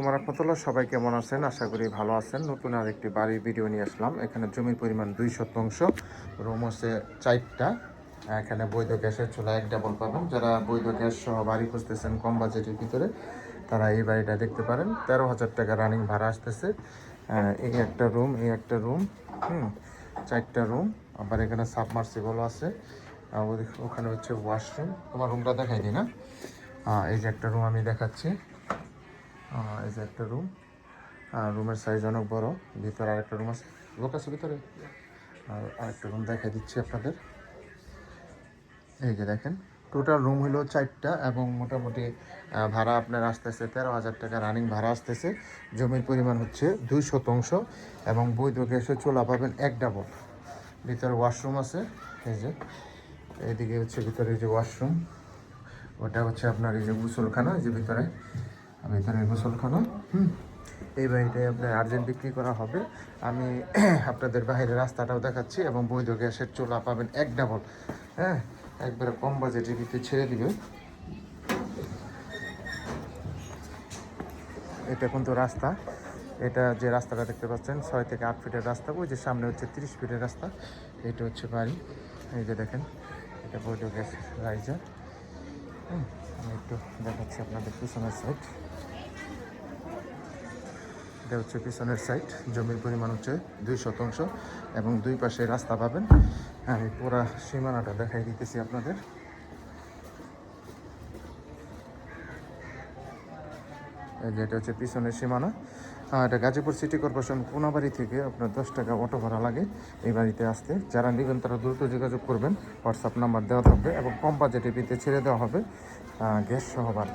তোমার রহমতুল্লাহ সবাই কেমন আছেন? আশা করি ভালো আছেন। নতুন আর একটি বাড়ির ভিডিও নিয়ে আসলাম। এখানে জমির পরিমাণ দুই শতাংশ, রুম হচ্ছে চারটা। এখানে বৈধ গ্যাসের চুলা এক ডাবল পাবেন। যারা বৈধ গ্যাস সহ বাড়ি খুঁজতেছেন কম বাজেটের ভিতরে, তারা এই বাড়িটা দেখতে পারেন। তেরো হাজার টাকা রানিং ভাড়া আসতেছে। এই একটা রুম, এই একটা রুম, হুম, চারটা রুম। আবার এখানে সাবমার্সিবলও আছে। ওখানে হচ্ছে ওয়াশরুম। তোমার রুমটা দেখাই দিই না? এই যে একটা রুম আমি দেখাচ্ছি। এই যে একটা রুম আর রুমের সাইজ অনেক বড়, ভিতরে আরেকটা রুম আছে। লোক আছে ভিতরে? আর আরেকটা রুম দেখা দিচ্ছি আপনাদের। এই যে দেখেন টোটাল রুম হলো চারটা এবং মোটামুটি ভাড়া আপনার আসতেছে তেরো হাজার টাকা রানিং ভাড়া আসতেছে। জমির পরিমাণ হচ্ছে দুই শতাংশ এবং বৈধ গ্যাসে চোলা পাবেন এক ডাবল ভিতরে ওয়াশরুম আছে, এই যে। এইদিকে হচ্ছে ভিতরে যে ওয়াশরুম ওটা হচ্ছে আপনার এই যে গোসলখানা যে ভিতরে। ভিতরে গোসলখানা হুম। এই বাড়িটাই আপনার আর্জেন্ট বিক্রি করা হবে। আমি আপনাদের বাইরের রাস্তাটাও দেখাচ্ছি এবং বৈধ গ্যাসের চোলা পাবেন এক ডাবল। হ্যাঁ? একবারে কম বাজেটের ভিতরে ছেড়ে দিবে এটা কিন্তু রাস্তা। এটা যে রাস্তাটা দেখতে পাচ্ছেন ছয় থেকে আট ফিটের রাস্তা। ওই যে সামনে হচ্ছে তিরিশ ফিটের রাস্তা। এটা হচ্ছে বাড়ি। এই যে দেখেন এটা বৈধ গ্যাস রাইজার। হুম, আমি একটু দেখাচ্ছি আপনাদের পিছনের সাইড এটা হচ্ছে পিছনের সাইড জমির পরিমাণ হচ্ছে দুই শতাংশ এবং দুই পাশে রাস্তা পাবেন। আমি পুরা সীমানাটা দেখাই দিতেছি আপনাদের। যে এটা হচ্ছে পিছনের সীমানা। আর এটা গাজীপুর সিটি কর্পোরেশন কোনাবাড়ি থেকে আপনার দশ টাকা অটো ভাড়া লাগে এই বাড়িতে আসতে। যারা নেবেন তারা দ্রুত যোগাযোগ করবেন। হোয়াটসঅ্যাপ নাম্বার দেওয়া থাকবে এবং কম বাজেটে পিতে ছেড়ে দেওয়া হবে। গ্যাস সহবার